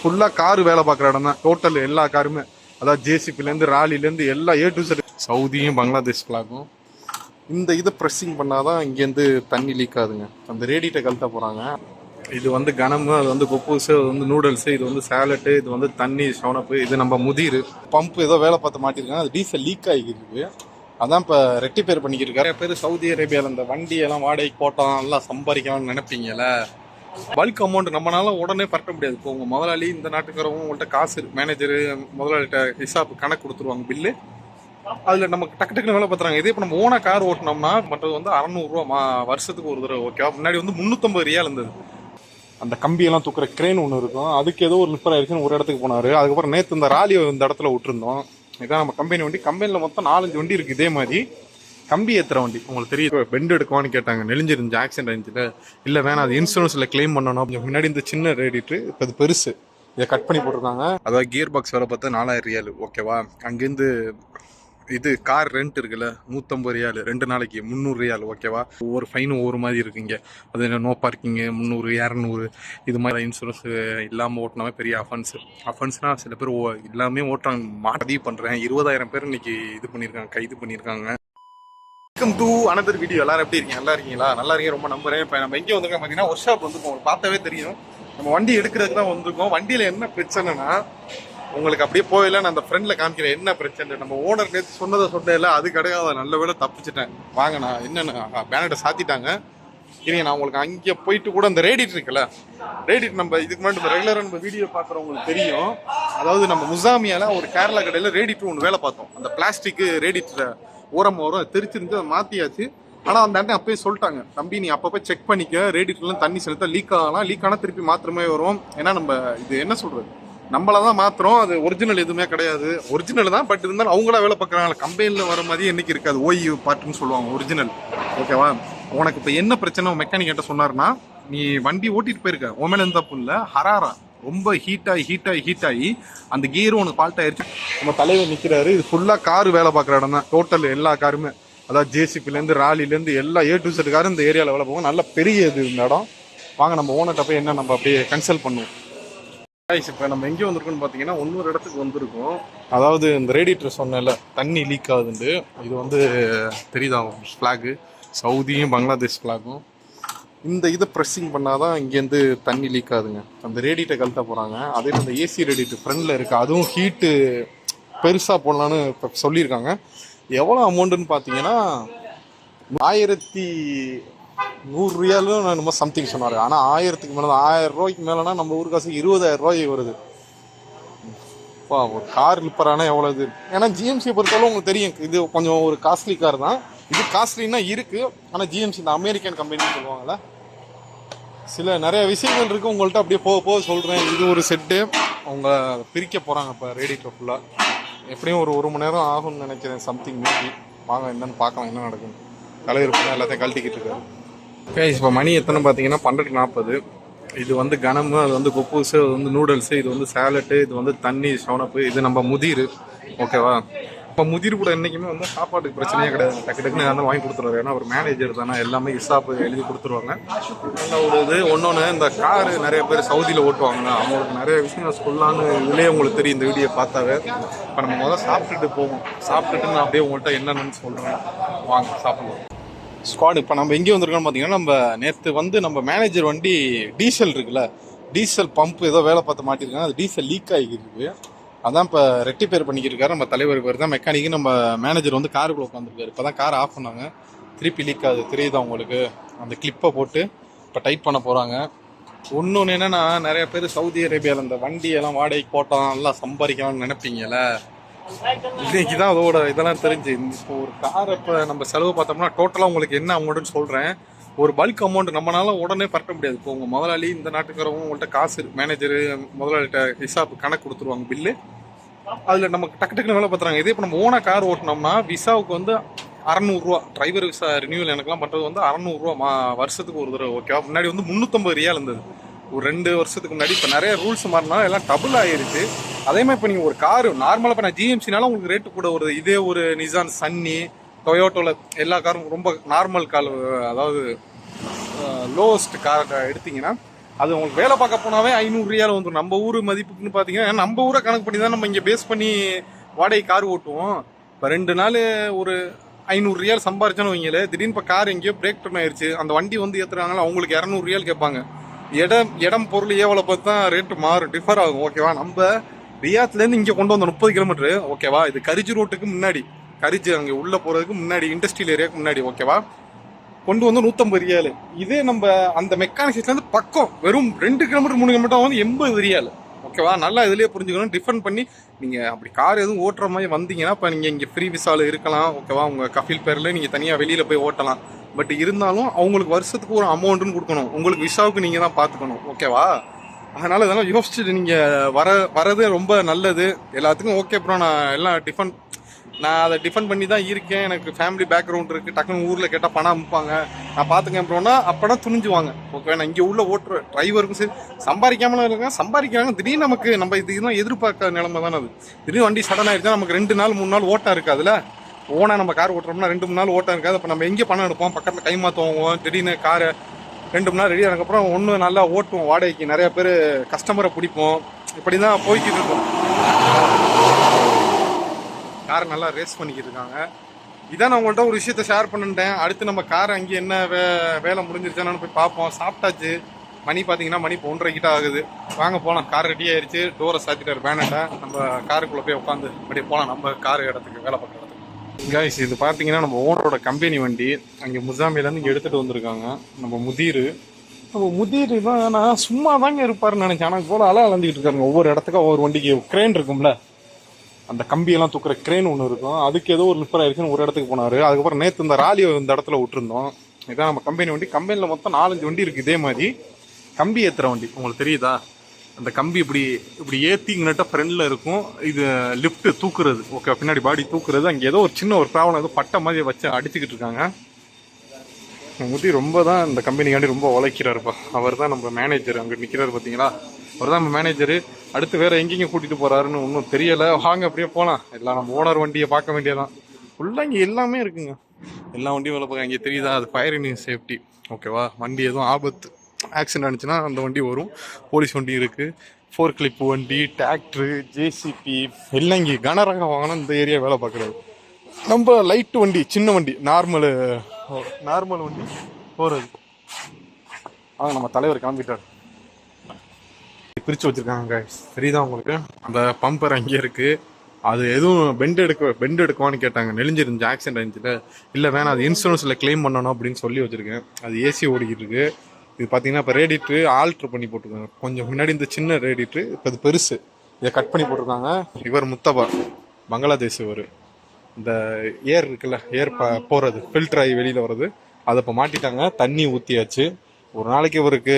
ஃபுல்லாக கார் வேலை பார்க்குற இடம் தான். டோட்டல் எல்லா காருமே அதாவது ஜேசிபிலேருந்து ராலிலேருந்து எல்லா ஏ டு செட் சவுதியும் பங்களாதேஷ் ஃப்ளாகும் இந்த இதை ப்ரெஸ்ஸிங் பண்ணாதான் இங்கேருந்து தண்ணி லீக் ஆகுதுங்க. அந்த ரேடியேட்டை கழட்ட போகிறாங்க இது வந்து கனமு அது வந்து கொப்பூஸு அது வந்து நூடுல்ஸு இது வந்து சேலட்டு இது வந்து தண்ணி ஷவனப்பு இது நம்ம முதிர். பம்ப் ஏதோ வேலை பார்த்து மாட்டிருக்காங்க. அது டீசல் லீக் ஆகிருக்கு அதான் இப்போ ரெட்டிப்பேர் பண்ணிக்கிட்டு இருக்காரு. பேர் சவுதி அரேபியாவில் இந்த வண்டியெல்லாம் வாடகைக்கு போட்டோம் எல்லாம் சம்பாதிக்கலாம்னு நினைப்பீங்களே பல்க் அமௌண்ட் நம்மளால உடனே பரட்ட முடியாது. இப்போ உங்கள் முதலாளி இந்த நாட்டுக்காரவங்க உங்கள்கிட்ட காசு மேனேஜரு முதலாளிகிட்ட ஹிசாப் கணக்கு கொடுத்துருவாங்க பில்லு அதில் நமக்கு டக்கு டக்குனு வேலை பார்த்துறாங்க. இதே இப்போ நம்ம ஓனா கார் ஓட்டினோம்னா மற்றது வந்து அறநூறுவா மா வருஷத்துக்கு ஒரு தடவை ஓகேவா முன்னாடி வந்து முந்நூற்றம்பது ரியால் இருந்தது. அந்த கம்பியெல்லாம் தூக்குற கிரேன் ஒன்று இருக்கும். அதுக்கு ஏதோ ஒரு லிப்பர் ஆயிடுச்சுன்னு ஒரு இடத்துக்கு போனார். அதுக்கப்புறம் நேற்று இந்த ராலியை இந்த இடத்துல விட்டுருந்தோம். இதான் நம்ம கம்பெனி வண்டி. கம்பெனியில் மொத்தம் நாலஞ்சு வண்டி இருக்குது இதே மாதிரி. கம்பி ஏற்றுற வண்டி. உங்களுக்கு தெரியும் பெண்ட் எடுக்குவான்னு கேட்டாங்க. நெளிஞ்சிருந்துச்சு ஆக்சிடென்ட் ஆயிருந்துச்சு இல்லை வேணாம் அது இன்சூரன்ஸில் க்ளைம் பண்ணணும். முன்னாடி இந்த சின்ன ரேடிட்டு இப்போ அது பெருசு. இதை கட் பண்ணி போட்டிருக்காங்க. அதாவது கியர் பாக்ஸ் வேலை பார்த்தா நாலாயிரம் ரியால் ஓகேவா அங்கேருந்து இது கார் ரெண்ட் இருக்குல்ல நூற்றம்பது ரியால் ரெண்டு நாளைக்கு முந்நூறு ரியால் ஓகேவா ஒவ்வொரு ஃபைனும் ஒவ்வொரு மாதிரி இருக்குங்க. அது என்ன நோ பார்க்கிங்கு முந்நூறு இரநூறு இது மாதிரி இன்சூரன்ஸ் இல்லாமல் ஓட்டினாவே பெரிய அஃபென்ஸ் அஃபென்ஸ்னால் சில பேர் ஓ எல்லாமே ஓட்டுறாங்க. மாட்ட பண்ணுறேன் இருபதாயிரம் பேர் இன்னைக்கு இது பண்ணியிருக்காங்க கைது பண்ணியிருக்காங்க. வெல்கம் டு அனதர் வீடியோ எல்லாரும் எப்படி இருக்கீங்க? நல்லா இருக்கீங்களா? நல்லா இருக்கீங்க. ரொம்ப நம்புறேன். இப்போ நம்ம எங்கே வந்திருக்கோம் பார்த்தீங்கன்னா ஒர்க் ஷாப் வந்து உங்களுக்கு பார்த்தாவே தெரியும். நம்ம வண்டி எடுக்கிறதுக்கு தான் வந்திருக்கோம். வண்டியில் என்ன பிரச்சனைனா உங்களுக்கு அப்படியே போயில நான் அந்த ஃப்ரெண்டில் காமிக்கிறேன் என்ன பிரச்சனை? நம்ம ஓனர் நேற்று சொன்னதை சொன்னதில்ல அது கிடையாது. நல்ல வேலை தப்பிச்சிட்டேன். வாங்க நான் என்னென்ன பேனட்டை சாத்திட்டாங்க. இனி நான் உங்களுக்கு அங்கே போயிட்டு கூட அந்த ரேடிட் இருக்குல்ல ரேடிட் நம்ம இதுக்கு முன்னாடி நம்ம ரெகுலராக நம்ம வீடியோ பார்க்குறவங்களுக்கு தெரியும். அதாவது நம்ம முசாமியால் ஒரு கேரளா கடையில் ரேடிட் ஒன்று வேலை பார்த்தோம். அந்த பிளாஸ்டிக்கு ரேடிட்டில் ஓரம் வரும் தெரிச்சிருந்து அதை மாற்றியாச்சு ஆனால் அந்த அண்ணன் அப்பயே சொல்லிட்டாங்க தம்பி நீ அப்பப்போ செக் பண்ணிக்க. ரேடிட்லாம் தண்ணி செலுத்த லீக் ஆகலாம். லீக் ஆனால் திருப்பி மாத்திரமே வரும். ஏன்னா நம்ம இது என்ன சொல்கிறது நம்மள தான் மாத்திரம் அது ஒரிஜினல் எதுவுமே கிடையாது. ஒரிஜினல் தான் பட் இருந்தாலும் அவங்களா வேலை பார்க்குறாங்க கம்பெனியில் வர மாதிரி என்னைக்கு இருக்காது. ஓய்வு பார்ட்டுன்னு சொல்லுவாங்க ஒரிஜினல் ஓகேவா உனக்கு இப்போ என்ன பிரச்சனை? மெக்கானிக்கிட்ட சொன்னார்னா நீ வண்டி ஓட்டிட்டு போயிருக்க. உன் இருந்தா எந்த தப்பு இல்லை. ஹராரா. ரொம்ப ஹீட் ஆகி ஹீட் ஆகி ஹீட் ஆகி அந்த கியரும் உனக்கு ஃபால்ட் ஆயிடுச்சு நம்ம தலைவர் நிற்கிறாரு இது ஃபுல்லாக கார் வேலை பார்க்குற இடம் தான். டோட்டல் எல்லா காருமே அதாவது ஜேசிபிலேருந்து ராலிலேருந்து எல்லா ஏ டு செட் காரும் இந்த ஏரியாவில் வேலை போகும் நல்ல பெரிய இது இந்த இடம். வாங்க நம்ம ஓனர்கிட்ட போய் என்ன நம்ம அப்படியே கன்சல்ட் பண்ணுவோம். இப்போ நம்ம எங்கே வந்திருக்கோம்னு பார்த்தீங்கன்னா இன்னொரு இடத்துக்கு வந்திருக்கோம். அதாவது இந்த ரேடியேட்டர் சொன்னேன்ல தண்ணி லீக் ஆகுதுண்டு இது வந்து தெரியுதா ஃப்ளாகு சவுதியும் பங்களாதேஷ் ஃப்ளாகும் இந்த இதை ப்ரெஸ்ஸிங் பண்ணால் தான் இங்கேருந்து தண்ணி லீக் ஆகுதுங்க. அந்த ரேடியேட்டை கழட்ட போகிறாங்க அதே அந்த ஏசி ரேடியேட்டர் ஃப்ரண்டில் இருக்குது அதுவும் ஹீட்டு பெருசாக போடலான்னு இப்போ சொல்லியிருக்காங்க. எவ்வளோ அமௌண்ட்டுன்னு பார்த்தீங்கன்னா ஆயிரத்தி நூறு ரியாலும் என்னமோ சம்திங் சொன்னார். ஆனால் ஆயிரத்துக்கு மேலே ஆயிரம் ரூபாய்க்கு மேலேனா நம்ம ஊர் காசு இருபதாயிரம் ரூபாய் வருது. அப்பா, ஒரு கார் லிப்பரானா எவ்வளோ இது? ஏன்னா ஜிஎம்சியை பொறுத்தவரை உங்களுக்கு தெரியும். இது கொஞ்சம் ஒரு காஸ்ட்லி கார் தான். இது காஸ்ட்லின்னா இருக்குது ஆனால் ஜிஎம்சி இந்த அமெரிக்கன் கம்பெனின்னு சொல்லுவாங்கல்ல. சில நிறைய விஷயங்கள் இருக்குது உங்கள்கிட்ட அப்படியே போக போக சொல்கிறேன் இது ஒரு செட்டு அவங்க பிரிக்க போகிறாங்க இப்போ ரேடியேட்டர் ஃபுல்லாக எப்படியும் ஒரு ஒரு மணி நேரம் ஆகும்னு நினைக்கிறேன். சம்திங் மேபி வாங்க என்னென்னு பார்க்கலாம் என்ன நடக்குன்னு தலைவர் ஃபுல்லாக எல்லாத்தையும் கழட்டிக்கிட்டு இருக்காரு. கைஸ் இப்போ மணி எத்தனை பார்த்தீங்கன்னா? பன்னெண்டு நாற்பது. இது வந்து கனமு அது வந்து கொப்பூஸு அது வந்து நூடுல்ஸு இது வந்து சேலட்டு இது வந்து தண்ணி ஷவனப்பு இது நம்ம முதிர். ஓகேவா இப்போ முதிர் கூட என்றைக்குமே வந்து சாப்பாட்டுக்கு பிரச்சனையே கிடையாது. டக்கு டக்குன்னு யாரும் வாங்கி கொடுத்துருவாரு. ஏன்னா ஒரு மேனேஜர் தானே. எல்லாமே இசாப்பு எழுதி கொடுத்துருவாங்க. நல்ல ஒரு இது ஒன்று இந்த காரு நிறைய பேர் சவுதியில் ஓட்டுவாங்க. அவங்களுக்கு நிறைய விஷயம் சொல்லலான்னு இதுலேயே உங்களுக்கு தெரியும் இந்த வீடியோ பார்த்தாவே. இப்போ நம்ம முதல்ல சாப்பிட்டுட்டு போவோம். சாப்பிட்டுட்டு நான் அப்படியே உங்கள்கிட்ட என்னென்னு சொல்கிறேன் வாங்க சாப்பிடுவோம் ஸ்குவாட் இப்போ நம்ம எங்கே வந்திருக்கோம்னு பார்த்தீங்கன்னா நம்ம நேற்று வந்து நம்ம மேனேஜர் வண்டி டீசல் இருக்குல்ல. டீசல் பம்ப் ஏதோ வேலை பார்த்து மாட்டிருக்காங்க அது டீசல் லீக் ஆகிருக்கு. அதான் இப்போ ரெட்டிப்பேர் பண்ணிக்கிட்டு இருக்காரு நம்ம தலைவர் பேர் தான் மெக்கானிக்கு நம்ம மேனேஜர் வந்து காருக்குள்ள உட்காந்துருக்காரு இப்போ தான் கார் ஆஃப் பண்ணாங்க. திருப்பி லீக் ஆகுது. தெரியுதா உங்களுக்கு? அந்த கிளிப்பை போட்டு இப்போ டைட் பண்ண போகிறாங்க ஒன்று என்னென்னா நிறைய பேர் சவுதி அரேபியாவில் இந்த வண்டியெல்லாம் வாடகைக்கு போட்டோம் நல்லா சம்பாதிக்கலாம்னு நினைப்பீங்கல்ல? இன்னைக்கு தான் அதோட இதெல்லாம் தெரிஞ்சு. இப்போ ஒரு கார் இப்போ நம்ம செலவு பார்த்தோம்னா டோட்டலாக உங்களுக்கு என்ன அமௌண்ட்டுன்னு சொல்கிறேன் ஒரு பல்க் அமௌண்ட் நம்மளால உடனே பரட்ட முடியாது. இப்போ உங்கள் முதலாளி இந்த நாட்டுக்காரவங்க உங்கள்கிட்ட காசு மேனேஜரு முதலாளிகிட்ட ஹிசாப் கணக்கு கொடுத்துருவாங்க பில்லு அதில் நமக்கு டக்கு டக்குன்னு வேலை பார்த்துறாங்க. இதே இப்போ நம்ம ஓனா கார் ஓட்டினோம்னா விசாவுக்கு வந்து அறநூறுரூவா டிரைவர் விசா ரினியூவல் எனக்குலாம் பண்ணுறது வந்து அறநூறுரூவா மா வருஷத்துக்கு ஒரு தடவை ஓகேவா முன்னாடி வந்து முந்நூற்றம்பது ரியால் இருந்தது. ஒரு ரெண்டு வருஷத்துக்கு முன்னாடி இப்போ நிறைய ரூல்ஸ் மாறினாலும் எல்லாம் டபுள் ஆயிருச்சு. அதே மாதிரி இப்போ நீங்கள் ஒரு கார் நார்மலாக இப்போ நான் ஜிஎம்சினால உங்களுக்கு ரேட்டு கூட வருது. இதே ஒரு நிசான் சன்னி டொயோட்டோவில் எல்லா காரும் ரொம்ப நார்மல் கார் அதாவது லோவஸ்ட் கார் எடுத்தீங்கன்னா அது உங்களுக்கு வேலை பார்க்க போனாவே ஐநூறு ரியால் வந்துடும் நம்ம ஊர் மதிப்புக்குன்னு பார்த்தீங்கன்னா நம்ம ஊரை கணக்கு பண்ணி தான் நம்ம இங்கே பேஸ் பண்ணி வாடகை கார் ஓட்டுவோம். இப்போ ரெண்டு நாள் ஒரு ஐநூறு ரியால் சம்பாரிச்சோன்னு வைங்களே திடீர்னு இப்போ கார் எங்கேயோ பிரேக் டவுன் ஆயிடுச்சு அந்த வண்டி வந்து ஏற்றுறாங்களோ அவங்களுக்கு இரநூறு ரியால் கேட்பாங்க. இடம் இடம் பொருள் ஏவலை பார்த்து தான் ரேட்டு மாறும் டிஃபர் ஆகும். ஓகேவா நம்ம ரியாத்லேருந்து இங்கே கொண்டு வந்த முப்பது கிலோமீட்டர் ஓகேவா இது கரிஜி ரோட்டுக்கு முன்னாடி. கரிஜி அங்கே உள்ளே போகிறதுக்கு முன்னாடி இண்டஸ்ட்ரியல் ஏரியாவுக்கு முன்னாடி. ஓகேவா கொண்டு வந்து நூற்றம்பது ரியால் இதே நம்ம அந்த மெக்கானிக்ஸ்லேருந்து பக்கம் வெறும் ரெண்டு கிலோமீட்டர் மூணு கிலோமீட்டர் வந்து எண்பது ரியால் ஓகேவா நல்லா இதுலேயே புரிஞ்சுக்கணும் டிஃபன் பண்ணி நீங்கள் அப்படி கார் எதுவும் ஓட்டுற மாதிரி வந்தீங்கன்னா இப்போ நீங்கள் இங்கே ஃப்ரீ விசாவில் இருக்கலாம் ஓகேவா உங்கள் கஃபில் பேரில் நீங்கள் தனியாக வெளியில் போய் ஓட்டலாம். பட் இருந்தாலும் அவங்களுக்கு வருஷத்துக்கு ஒரு அமௌண்ட்டுன்னு கொடுக்கணும். உங்களுக்கு விசாவுக்கு நீங்கள் தான் பார்த்துக்கணும் ஓகேவா அதனால் இதெல்லாம் யோசிச்சுட்டு நீங்கள் வர வரது ரொம்ப நல்லது. எல்லாத்துக்கும் ஓகே அப்புறம் நான் எல்லாம் டிஃபன் நான் அதை டிஃபன் பண்ணி தான் இருக்கேன். எனக்கு ஃபேமிலி பேக்ரவுண்ட் இருக்குது டக்குன்னு ஊரில் கேட்டால் பணம் அமுப்பாங்க நான் பார்த்துக்கேன் அப்புறம்னா அப்போ துணிஞ்சுவாங்க. ஓகே நான் இங்கே உள்ள ஓட்டுற டிரைவருக்கும் சரி சம்பாதிக்காமலும் இருக்காங்க சம்பாதிக்கிறாங்க. திடீர்னு நமக்கு நம்ம இது இதெல்லாம் எதிர்பார்க்காத நிலைமை தானே அது. திடீர்னு வண்டி சடன் ஆயிடுச்சா நமக்கு ரெண்டு நாள் மூணு நாள் ஓட்டம் இருக்காதுல்ல? ஓனாக நம்ம கார் ஓட்டுறோம்னா ரெண்டு மூணு நாள் ஓட்டம் இருக்காது. அப்போ நம்ம எங்கே பணம் எடுப்போம்? பக்கத்தில் கை மாற்றுவோம் திடீர்னு காரை ரெண்டு மணி நேரம் ரெடி ஆனதுக்கப்புறம் ஒன்று நல்லா ஓட்டுவோம். வாடகைக்கு நிறைய பேர் கஸ்டமரை பிடிப்போம். இப்படி தான் போய்கிட்டு இருக்கோம். கார் நல்லா ரேஸ் பண்ணிக்கிட்டு இருக்காங்க. இதான் நான் உங்கள்கிட்ட ஒரு விஷயத்த ஷேர் பண்ணிட்டேன். அடுத்து நம்ம கார் அங்கே என்ன வே வேலை முடிஞ்சிருச்சானு போய் பார்ப்போம். சாப்பிட்டாச்சு. மணி பார்த்தீங்கன்னா மணி இப்போ ஒன்றரை கிட்ட ஆகுது. வாங்க போகலாம் கார் ரெடி ஆயிடுச்சு டோரை சாத்திட்டார் பேனட்டை நம்ம காருக்குள்ளே போய் உட்காந்து அப்படியே போகலாம் நம்ம கார் இடத்துக்கு வேலை பார்க்குற இடத்துக்கு. கைஸ் இது பார்த்தீங்கன்னா நம்ம ஓனரோட கம்பெனி வண்டி. அங்கே முசாமிலேருந்து இங்கே எடுத்துகிட்டு வந்திருக்காங்க. நம்ம முதிர். நம்ம முதிர் தான் நான் சும்மா தாங்க இருப்பாருன்னு நினைச்சேன். ஆனால் போல அலை அலந்துக்கிட்டு இருக்காருங்க. ஒவ்வொரு இடத்துக்கும் ஒவ்வொரு வண்டிக்கு கிரேன் இருக்கும்ல. அந்த கம்பியெல்லாம் தூக்குற கிரேன் ஒன்று இருக்கும். அதுக்கு ஏதோ ஒரு நிப்பர் ஆயிடுச்சுன்னு ஒரு இடத்துக்கு போனார். அதுக்கப்புறம் நேற்று இந்த ராலி இந்த இடத்துல விட்டுருந்தோம். இதான் நம்ம கம்பெனி வண்டி. கம்பெனியில் மொத்தம் நாலஞ்சு வண்டி இருக்குது இதே மாதிரி. கம்பி ஏற்றுற வண்டி. உங்களுக்கு தெரியுதா? அந்த கம்பி இப்படி இப்படி ஏற்றிங்கனாட்டா ஃப்ரெண்டில் இருக்கும். இது லிஃப்ட்டு தூக்குறது. ஓகே பின்னாடி பாடி தூக்குறது. அங்கே ஏதோ ஒரு சின்ன ஒரு ப்ராப்ளம் ஏதோ பட்டை மாதிரி வச்சு அடிச்சுக்கிட்டு இருக்காங்க. முதி ரொம்ப தான் இந்த கம்பெனிக்காண்டி ரொம்ப உழைக்கிறாருப்பா. அவர் தான் நம்ம மேனேஜர் அங்கே நிற்கிறாரு பார்த்தீங்களா அவர் தான் நம்ம மேனேஜரு அடுத்து வேற எங்கெங்க கூட்டிட்டு போறாருன்னு ஒன்றும் தெரியல. வாங்க அப்படியே போகலாம் எல்லாம் நம்ம ஓனர் வண்டியை பார்க்க வேண்டியதான் ஃபுல்லாக இங்கே எல்லாமே இருக்குங்க. எல்லா வண்டியும் வேலை பார்க்க இங்கே தெரியுதா? அது ஃபயர் இன்ஜின் சேஃப்டி ஓகேவா வண்டி எதுவும் ஆபத்து. ஆக்சிடென்ட் ஆனிச்சுன்னா அந்த வண்டி வரும். போலீஸ் வண்டி இருக்குது ஃபோர் கிளிப் வண்டி டிராக்டரு ஜேசிபி எல்லாம் இங்கே கனரக வாகனம் இந்த ஏரியா வேலை பார்க்குறது நம்ம லைட் வண்டி சின்ன வண்டி நார்மலு நார்மல் வண்டி போகிறது ஆ நம்ம தலைவர் கிளம்பிட்டார். பிரிச்சு பிரித்து வச்சுருக்காங்க தெரியுதா உங்களுக்கு? அந்த பம்பர் அங்கேயே இருக்குது அது எதுவும் பெண்ட் எடுக்க பெண்ட் எடுக்குவான்னு கேட்டாங்க. நெளிஞ்சிருந்துச்சு ஆக்சிடென்ட் ஆயிருச்சுல இல்லை வேணாம் அது இன்சூரன்ஸில் க்ளைம் பண்ணணும் அப்படின்னு சொல்லி வச்சிருக்கேன். அது ஏசி ஓடிக்கிட்டு இருக்கு. இது பார்த்தீங்கன்னா இப்போ ரேடிட்ரு ஆல்ட்ரு பண்ணி போட்டிருக்காங்க. கொஞ்சம் முன்னாடி இந்த சின்ன ரேடிட்ரு இப்போ அது பெருசு. இதை கட் பண்ணி போட்டிருக்காங்க. இவர் முத்தபா பங்களாதேஷ் இவர். இந்த ஏர் இருக்குல்ல ஏர் ப போகிறது ஃபில்டர் ஆகி வெளியில் வர்றது. அதை இப்போ மாட்டிட்டாங்க. தண்ணி ஊற்றியாச்சு ஒரு நாளைக்கு இவருக்கு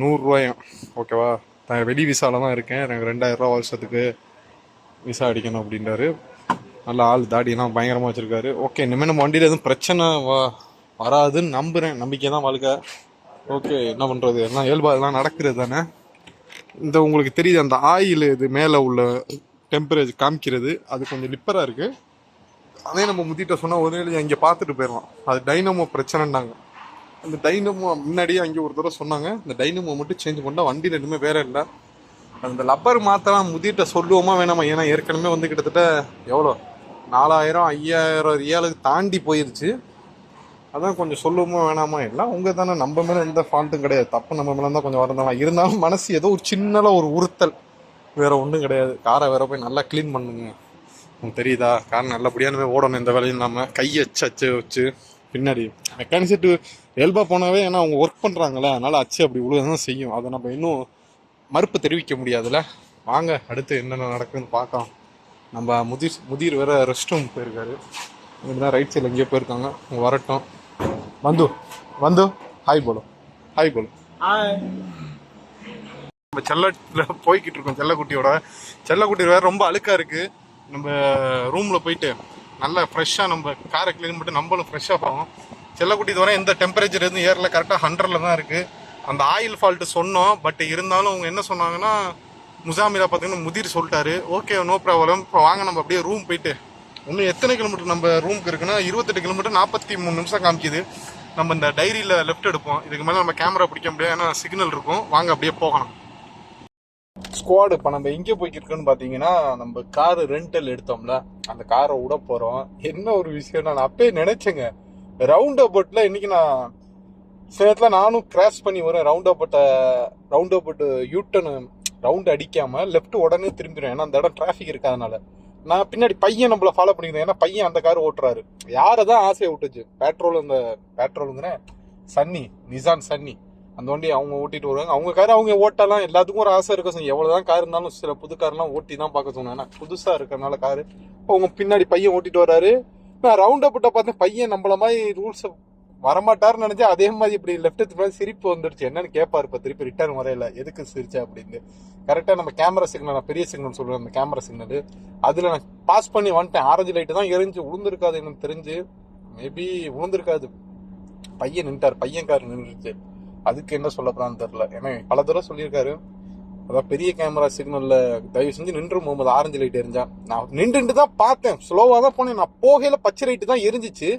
நூறுரூவாயும் ஓகேவா நான் வெளி விசாவில் தான் இருக்கேன். எனக்கு ரெண்டாயிரரூவா வருஷத்துக்கு விசா அடிக்கணும் அப்படின்றாரு. நல்ல ஆள் தாடியெல்லாம் பயங்கரமாக வச்சுருக்காரு. ஓகே இனிமேல் நம்ம வண்டியில் எதுவும் பிரச்சனை வ வராதுன்னு நம்புகிறேன் நம்பிக்கை தான் வாழ்க்கை ஓகே என்ன பண்ணுறது எல்லாம் இயல்பாக இதெல்லாம் நடக்கிறது தானே? இந்த உங்களுக்கு தெரியுது அந்த ஆயில் இது மேலே உள்ள டெம்பரேச்சர் காமிக்கிறது. அது கொஞ்சம் லிப்பராக இருக்குது அதே நம்ம முத்திட்ட சொன்னால் உதவியில் இங்கே அங்கே பார்த்துட்டு போயிடலாம். அது டைனமோ பிரச்சனைன்னாங்க. அந்த டைனமோ முன்னாடியே அங்கே ஒரு தடவை சொன்னாங்க இந்த டைனமோ மட்டும் சேஞ்ச் பண்ணால் வண்டியில் எதுவுமே வேற இல்லை. அந்த லப்பர் மாற்றலாம் முதிட்ட சொல்லுவோமா வேணாமா? ஏன்னா ஏற்கனவே வந்து கிட்டத்தட்ட எவ்வளோ நாலாயிரம் ஐயாயிரம் ரியாலுக்கு தாண்டி போயிருச்சு. அதான் கொஞ்சம் சொல்லுவோமா வேணாமா? எல்லாம் உங்கள் தானே. நம்ம மேலே எந்த ஃபால்ட்டும் கிடையாது. தப்பு நம்ம மேலே தான் கொஞ்சம் வரதான் இருந்தாலும் மனசு ஏதோ ஒரு சின்னல ஒரு உறுத்தல். வேற ஒன்றும் கிடையாது. காரை வேற போய் நல்லா க்ளீன் பண்ணுங்க. உங்களுக்கு தெரியுதா? கார் நல்லபடியானுமே ஓடணும். எந்த வேலையும் இல்லாமல் கையை அச்சு அச்சு வச்சு பின்னாடி. மெக்கானிக் செட்டு இயல்பா போனாவே ஏன்னா அவங்க ஒர்க் பண்றாங்களே அதனால அச்சு அப்படி உழுதான் செய்யும். அதை நம்ம இன்னும் மறுப்பு தெரிவிக்க முடியாதுல்ல? வாங்க அடுத்து என்னென்ன நடக்குதுன்னு பார்க்கலாம். நம்ம முதிர் முதிர் வேற ரெஸ்ட் ரூம் போயிருக்காரு. தான் ரைட் சைடில் எங்கேயோ போயிருக்காங்க. அவங்க வரட்டும். வந்து வந்து. ஹாய் போலோ ஹாய் போலோ நம்ம செல்லல போய்கிட்டு இருக்கோம் செல்லக்குட்டியோட. செல்லக்குட்டி வேற ரொம்ப அழுக்கா இருக்கு. நம்ம ரூம்ல போயிட்டு நல்லா ஃப்ரெஷ்ஷாக நம்ம காரை க்ளீன் பண்ணிட்டு நம்மளும் ஃப்ரெஷ்ஷாக ஆகும் செல்லக்குட்டி தவிர இந்த எந்த டெம்பரேச்சர் எதுவும் ஏரில் கரெக்டாக ஹண்ட்ரடில் தான் இருக்குது அந்த ஆயில் ஃபால்ட்டு சொன்னோம் பட் இருந்தாலும் அவங்க என்ன சொன்னாங்கன்னா முசாமிதா பார்த்தீங்கன்னா முதிர் சொல்லிட்டாரு. ஓகே நோ ப்ராப்ளம் இப்போ வாங்க நம்ம அப்படியே ரூம் போயிட்டு. இன்னும் எத்தனை கிலோமீட்டர் நம்ம ரூமுக்கு இருக்குன்னா இருபத்தெட்டு கிலோமீட்டர் நாற்பத்தி மூணு நிமிஷம் காமிக்குது. நம்ம இந்த டைரியில் லெஃப்ட் எடுப்போம். இதுக்கு மேலே நம்ம கேமரா பிடிக்க முடியாது ஏன்னா சிக்னல் இருக்கும். வாங்க அப்படியே போகலாம். ஸ்குவாடு இப்போ நம்ம எங்கே போய்க்கிருக்கோன்னு பார்த்தீங்கன்னா நம்ம காரு ரெண்டல் எடுத்தோம்ல. அந்த காரை விட போகிறோம் என்ன ஒரு விஷயம் நான் அப்பயே நினைச்சேங்க. ரவுண்ட் அபவுட்டில் இன்னைக்கு நான் சில நேரத்தில் நானும் கிராஸ் பண்ணி வரேன் ரவுண்ட் அபவுட்டை ரவுண்ட் அபவுட் யூட்டனு ரவுண்ட் அடிக்காம லெஃப்ட் உடனே திரும்பிடுவேன். ஏன்னா அந்த இடம் டிராஃபிக் இருக்காதனால. நான் பின்னாடி பையன் நம்மள ஃபாலோ பண்ணிக்கிறேன் ஏன்னா பையன் அந்த கார் ஓட்டுறாரு. யாரை தான் ஆசையை விட்டுச்சு? பெட்ரோல் அந்த பெட்ரோலுங்கிறேன் சன்னி நிசான் சன்னி. அந்த வண்டி அவங்க ஓட்டிட்டு வருவாங்க. அவங்க கார் அவங்க ஓட்டலாம். எல்லாத்துக்கும் ஒரு ஆசை இருக்கும் சார் எவ்வளவுதான் கார் இருந்தாலும் சில புது கார்லாம் ஓட்டி தான் பார்க்க சொன்னேன் ஏன்னா புதுசாக இருக்கறனால காரு அவங்க பின்னாடி பையன் ஓட்டிட்டு வர்றாரு. நான் ரவுண்ட் அப்பிட்ட பார்த்தேன் பையன் நம்மள மாதிரி ரூல்ஸ் வரமாட்டாருன்னு நினைச்சா அதே மாதிரி இப்படி லெஃப்ட் சிரிப்பு வந்துடுச்சு என்னன்னு கேட்பாரு இப்போ திருப்பி ரிட்டர்ன் வரையில. எதுக்கு சிரிச்சா அப்படின்னு. கரெக்டாக நம்ம கேமரா சிக்னல் நான் பெரிய சிக்னல் சொல்லுவேன் அந்த கேமரா சிக்னல் அதில் நான் பாஸ் பண்ணி வந்துட்டேன். ஆரஞ்சு லைட்டு தான் எரிஞ்சு உளுந்துருக்காது எனக்கு தெரிஞ்சு. மேபி உளுந்துருக்காது. பையன் நின்ட்டார் பையன் கார் நின்றுச்சு அதுக்கு என்ன சொல்ல போறான்னு தெரில ஏன்னா பல தடவை சொல்லியிருக்காரு. அதான் பெரிய கேமரா சிக்னலில் தயவு செஞ்சு நின்று முகமது ஆரஞ்சு லைட் எரிஞ்சான் நான் நின்றுட்டு தான் பார்த்தேன். ஸ்லோவாக தான் போனேன். நான் போகையில் பச்சை லைட்டு தான் எரிஞ்சிச்சு.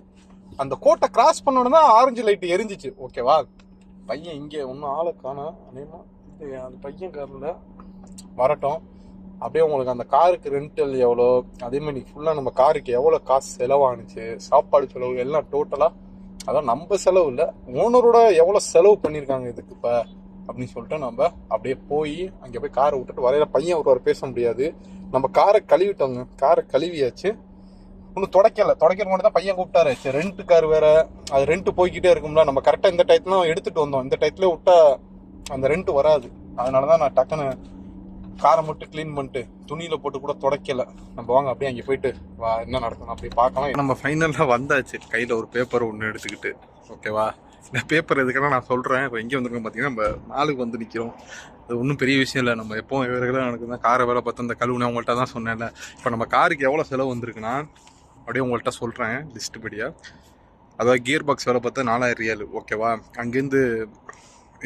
அந்த கோட்டை கிராஸ் பண்ண தான் ஆரஞ்சு லைட்டு எரிஞ்சிச்சு. ஓகேவா பையன் இங்கே ஒன்றும் ஆளை காணா. அநேகமா அந்த பையன் காரில் வரட்டும். அப்படியே உங்களுக்கு அந்த காருக்கு ரெண்டல் எவ்வளோ? அதே மாதிரி ஃபுல்லாக நம்ம காருக்கு எவ்வளோ காசு செலவானுச்சு? சாப்பாடு செலவு எல்லாம் டோட்டலாக அதான் நம்ம செலவு இல்லை. ஓனரோட எவ்வளோ செலவு பண்ணியிருக்காங்க இதுக்கு இப்போ? அப்படின்னு சொல்லிட்டு நம்ம அப்படியே போய் அங்கே போய் காரை விட்டுட்டு வரையில பையன் ஒருவர் பேச முடியாது. நம்ம காரை கழுவிட்டோங்க. காரை கழுவியாச்சு. ஒன்றும் தொடக்கல. தொடக்கிற மட்டும் தான் பையன் கூப்பிட்டாரு. சரி ரெண்ட் கார் வேற. அது ரெண்ட் போய்கிட்டே இருக்கும்ல. நம்ம கரெக்டாக இந்த டயத்துல எடுத்துட்டு வந்தோம். இந்த டயத்துல விட்டா அந்த ரெண்ட் வராது. அதனால தான் நான் டக்குன்னு காரை மட்டும் க்ளீன் பண்ணிட்டு துணியில் போட்டு கூட துடைக்கல. நம்ம வாங்க அப்படியே அங்கே போயிட்டு வா என்ன நடத்தணும் அப்படியே பார்க்கலாம். நம்ம ஃபைனலாக வந்தாச்சு. கையில் ஒரு பேப்பர் ஒன்று எடுத்துக்கிட்டு. ஓகேவா இந்த பேப்பர் எதுக்கெல்லாம் நான் சொல்கிறேன் இப்போ எங்கே வந்திருக்கோம் பார்த்தீங்கன்னா நம்ம மாலுக்கு வந்து நிற்கிறோம் அது ஒன்றும் பெரிய விஷயம் இல்லை. நம்ம எப்போ ரெகுலராக எனக்கு தான் காரை வேலை பார்த்து அந்த கழுவுனே உங்கள்கிட்ட தான் சொன்னேன்ல. இப்போ நம்ம காருக்கு எவ்வளோ செலவு வந்திருக்குன்னா அப்படியே உங்கள்கிட்ட சொல்கிறேன் லிஸ்ட்டு படியாக அதாவது கியர் பாக்ஸ் வேலை பார்த்தா நாலாயிரம் ரியால். ஓகேவா அங்கேருந்து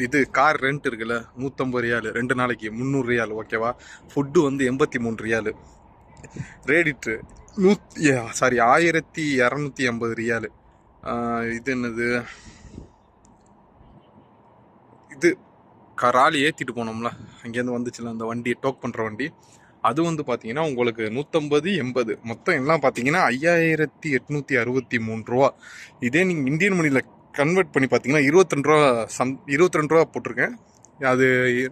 இது கார் ரெண்ட் இருக்குல்ல நூற்றம்பது ரியால். ரெண்டு நாளைக்கு முந்நூறு ரியால். ஓகேவா ஃபுட்டு வந்து எண்பத்தி மூணு ரியால் ரேடிட்ரு நூற்றி சாரி ஆயிரத்தி இரநூத்தி ஐம்பது ரியால். இது என்னது? இது கராலி ஏற்றிட்டு போனோம்ல அங்கேருந்து வந்துச்சுல அந்த வண்டி டோக் பண்ணுற வண்டி. அது வந்து பார்த்தீங்கன்னா உங்களுக்கு நூற்றம்பது எண்பது மொத்தம் எல்லாம் பார்த்தீங்கன்னா ஐயாயிரத்தி எட்நூற்றி அறுபத்தி மூணு ரூபா இதே நீங்கள் இந்தியன் மணியில் கன்வெர்ட் பண்ணி பார்த்தீங்கன்னா இருபத்தி ரெண்டு ரூபா சம் இருபத்தி ரெண்டு ரூபா போட்டிருக்கேன். அது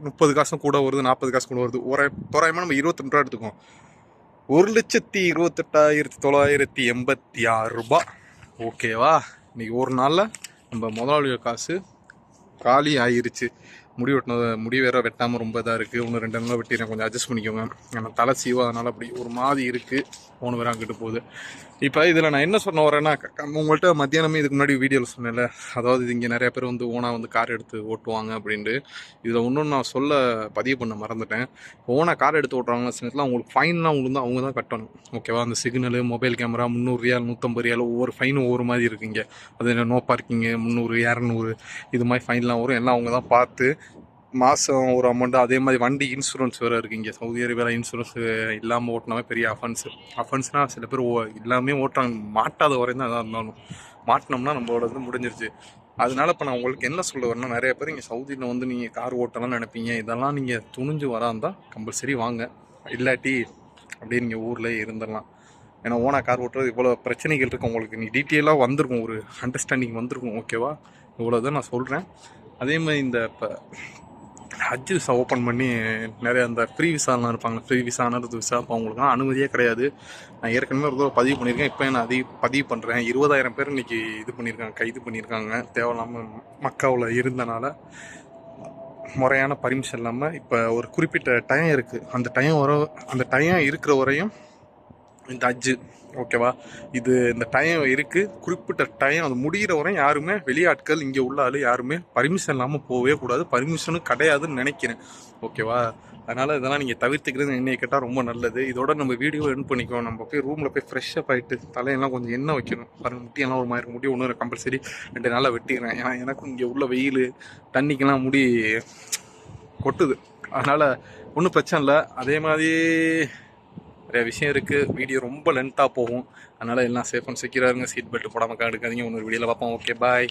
முப்பது காசும் கூட வருது நாற்பது காசு கூட வருது. ஒரு தோராயமாக நம்ம இருபத்தி ரெண்டு ரூபா எடுத்துக்கோம் ஒரு லட்சத்தி இருபத்தெட்டாயிரத்தி தொள்ளாயிரத்தி எண்பத்தி ஆறு ரூபா. ஓகேவா? இன்றைக்கி ஒரு நாளில் நம்ம முதலாளியோட காசு காலி ஆயிருச்சு முடி வெட்டினது முடி வேற வெட்டாமல் ரொம்ப இதாக இருக்குது ஒன்று ரெண்டு நாளாக வெட்டிடுறேன். கொஞ்சம் அட்ஜஸ்ட் பண்ணிக்கோங்க. ஏன்னா தலை சீவாதனால அதனால் அப்படி ஒரு மாதிரி இருக்குது ஃபோன் வேறு அங்கிட்டு போகுது. இப்போ இதில் நான் என்ன சொன்ன வரேன்னா க- உங்கள்கிட்ட மத்தியானமே இதுக்கு முன்னாடி வீடியோவில் சொன்னேன்ல. அதாவது இங்கே நிறைய பேர் வந்து ஓனாக வந்து கார் எடுத்து ஓட்டுவாங்க அப்படின்ட்டு. இதில் இன்னும் நான் சொல்ல பதிவு பண்ண மறந்துட்டேன். ஓனாக கார் எடுத்து ஓட்டுறாங்க சின்னத்தில் அவங்களுக்கு ஃபைன்லாம் உங்களுக்கு தான் அவங்க தான் கட்டணும். ஓகேவா அந்த சிக்னலு மொபைல் கேமரா முந்நூறு ரியால் நூற்றம்பது ரியால் ஒவ்வொரு ஃபைனும் ஒவ்வொரு மாதிரி இருக்குங்க அது நோ பார்க்கிங்கு முந்நூறு இரநூறு இது மாதிரி ஃபைன்லாம் வரும். எல்லாம் அவங்க தான் பார்த்து மாதம் ஒரு அமௌண்ட் அதே மாதிரி வண்டி இன்சூரன்ஸ் வேறு இருக்குது இங்கே சவுதி அரேபியாவில் இன்சூரன்ஸ் இல்லாமல் ஓட்டினாவே பெரிய அஃபென்ஸ் அஃபென்ஸ்னால் சில பேர் ஓ எல்லாமே ஓட்டுறாங்க. மாட்டாத வரையும் தான் அதான் இருந்தாலும். மாட்டினோம்னா நம்மளோட இது முடிஞ்சிருச்சு. அதனால இப்போ நான் உங்களுக்கு என்ன சொல்ல வரேன்னா நிறைய பேர் இங்கே சவுதியில் வந்து நீங்கள் கார் ஓட்டலாம்னு நினைப்பீங்க. இதெல்லாம் நீங்கள் துணிஞ்சு வராந்தால் கம்பல்சரி வாங்க. இல்லாட்டி அப்படியே நீங்கள் ஊரில் இருந்துடலாம். ஏன்னா ஓனா கார் ஓட்டுறது இவ்வளோ பிரச்சனைகள் இருக்குது உங்களுக்கு. நீ டீட்டெயிலாக வந்திருக்கும். ஒரு அண்டர்ஸ்டாண்டிங் வந்திருக்கும். ஓகேவா இவ்வளோ தான் நான் சொல்கிறேன் அதே மாதிரி இந்த இப்போ ஹஜ் விசா ஓப்பன் பண்ணி நிறைய அந்த ஃப்ரீ விசாலாம் இருப்பாங்க. ஃப்ரீ விசா அனர்து விசா அப்போ அவங்களுக்குலாம் அனுமதியே கிடையாது. நான் ஏற்கனவே ஒரு தடவை பதிவு பண்ணியிருக்கேன். இப்போ நான் அதிக பதிவு பண்ணுறேன் இருபதாயிரம் பேர் இன்னைக்கு இது பண்ணியிருக்காங்க கைது பண்ணியிருக்காங்க. தேவையில்லாமல் மக்காவில் இருந்தனால முறையான பர்மிஷன் இல்லாமல் இப்போ ஒரு குறிப்பிட்ட டயம் இருக்குது அந்த டயம் வர அந்த டயம் இருக்கிற வரையும் இந்த ஹஜ்ஜு ஓகேவா? இது இந்த டைம் இருக்குது குறிப்பிட்ட டைம் அது முடிகிற வரை யாருமே வெளியாட்கள் இங்கே உள்ள ஆள் யாருமே பர்மிஷன் இல்லாமல் போகவே கூடாது. பர்மிஷனும் கிடையாதுன்னு நினைக்கிறேன். ஓகேவா? அதனால் இதெல்லாம் நீங்கள் தவிர்த்துக்கிறது என்னைய கேட்டால் ரொம்ப நல்லது. இதோட நம்ம வீடியோ என் பண்ணிக்கோ நம்ம போய் ரூமில் போய் ஃப்ரெஷ்ஷப் ஆகிட்டு தலையெல்லாம் கொஞ்சம் எண்ணெய் வைக்கணும். பாருங்கள் முட்டியெல்லாம் ஒரு மாதிரி முடி ஒன்று கம்பல்சரி ரெண்டு நாளாக வெட்டிடுறேன். ஏன்னா எனக்கும் இங்கே உள்ள வெயில் தண்ணிக்கெல்லாம் முடி கொட்டுது. அதனால் ஒன்றும் பிரச்சனை இல்லை. அதே மாதிரி நிறைய விஷயம் இருக்குது வீடியோ ரொம்ப லென்த்தாக போகும். அதனால் எல்லாம் சேஃப் அண்ட் செக்யூராக இருங்க. சீட் பெல்ட் போடாமல் எடுக்காதீங்க இன்னொரு வீடியோவில் பார்ப்போம். Okay bye